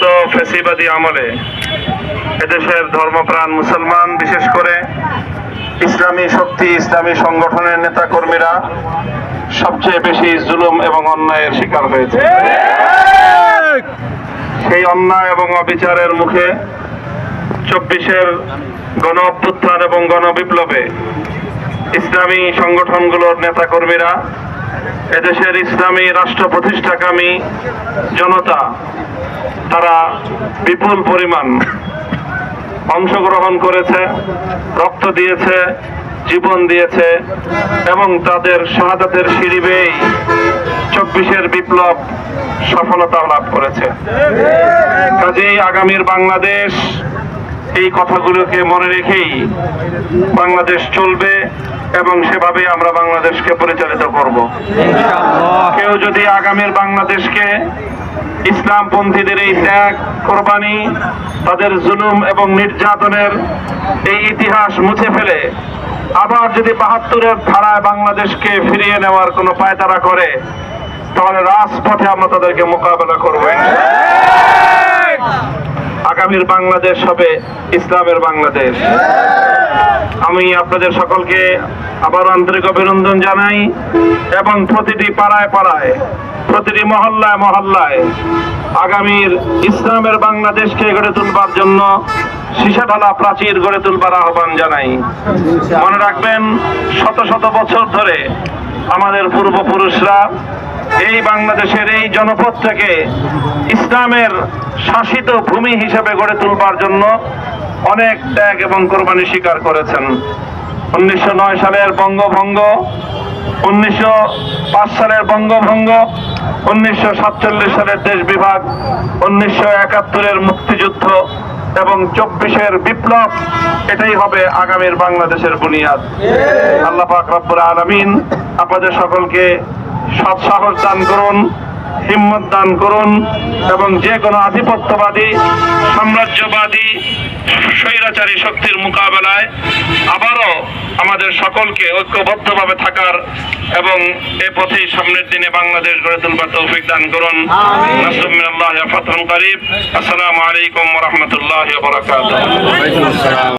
বিগত ফেসিবাদী আমলে এদেশের ধর্মপ্রাণ মুসলমান, বিশেষ করে ইসলামী শক্তি, ইসলামী সংগঠনের নেতাকর্মীরা সবচেয়ে বেশি জুলুম এবং অন্যায়ের শিকার হয়েছে। সেই অন্যায় এবং অবিচারের মুখে চব্বিশের গণ অভ্যুত্থান এবং গণবিপ্লবে ইসলামী সংগঠনগুলোর নেতাকর্মীরা এদেশের ইসলামী রাষ্ট্র প্রতিষ্ঠাকামী জনতা, তারা বিপুল পরিমাণ অংশগ্রহণ করেছে, রক্ত দিয়েছে, জীবন দিয়েছে এবং তাদের শাহাদাতের সিঁড়ি বেয়েই চব্বিশের বিপ্লব সফলতা লাভ করেছে। কাজেই আগামীর বাংলাদেশ এই কথাগুলোকে মনে রেখেই বাংলাদেশ চলবে এবং সেভাবে আমরা বাংলাদেশকে পরিচালিত করব। কেউ যদি আগামীর বাংলাদেশকে ইসলামপন্থীদের এই ত্যাগ কোরবানি তাদের জুলুম এবং নির্যাতনের এই ইতিহাস মুছে ফেলে আবার যদি বাহাত্তরের ধারায় বাংলাদেশকে ফিরিয়ে নেওয়ার কোনো পায়তারা করে তাহলে রাজপথে আমরা তাদেরকে মোকাবেলা করব। আগামীর বাংলাদেশ হবে ইসলামের বাংলাদেশ। আমি আপনাদের সকলকে আবার আন্তরিক অভিনন্দন জানাই এবং প্রতিটি পাড়ায় পাড়ায়, প্রতিটি মহল্লায় মহল্লায় আগামীর ইসলামের বাংলাদেশকে গড়ে তুলবার জন্য সীসাঢালা প্রাচীর গড়ে তুলবার আহ্বান জানাই। মনে রাখবেন, শত শত বছর ধরে আমাদের পূর্বপুরুষরা এই বাংলাদেশের এই জনপদটাকে ইসলামের শাসিত ভূমি হিসেবে গড়ে তুলবার জন্য অনেক ত্যাগ এবং কোরবানি স্বীকার করেছেন। উনিশশো নয় সালের বঙ্গভঙ্গ, উনিশশো পাঁচ সালের বঙ্গভঙ্গ, উনিশশো সাতচল্লিশ সালের দেশ বিভাগ, উনিশশো একাত্তরের মুক্তিযুদ্ধ এবং চব্বিশের বিপ্লব, এটাই হবে আগামীর বাংলাদেশের বুনিয়াদ। আল্লাহ পাক আলামিন আপনাদের সকলকে সৎ সাহস দান করুন হিম্মত দান করুন এবং যে কোনো আধিপত্যবাদী সাম্রাজ্যবাদী স্বৈরাচারী শক্তির মোকাবেলায় আবারও আমাদের সকলকে ঐক্যবদ্ধভাবে থাকার এবং এ পথেই সামনের দিনে বাংলাদেশ গড়ে তুলবার তৌফিক দান করুন। আসসালামু আলাইকুম রাহমাতুল্লাহি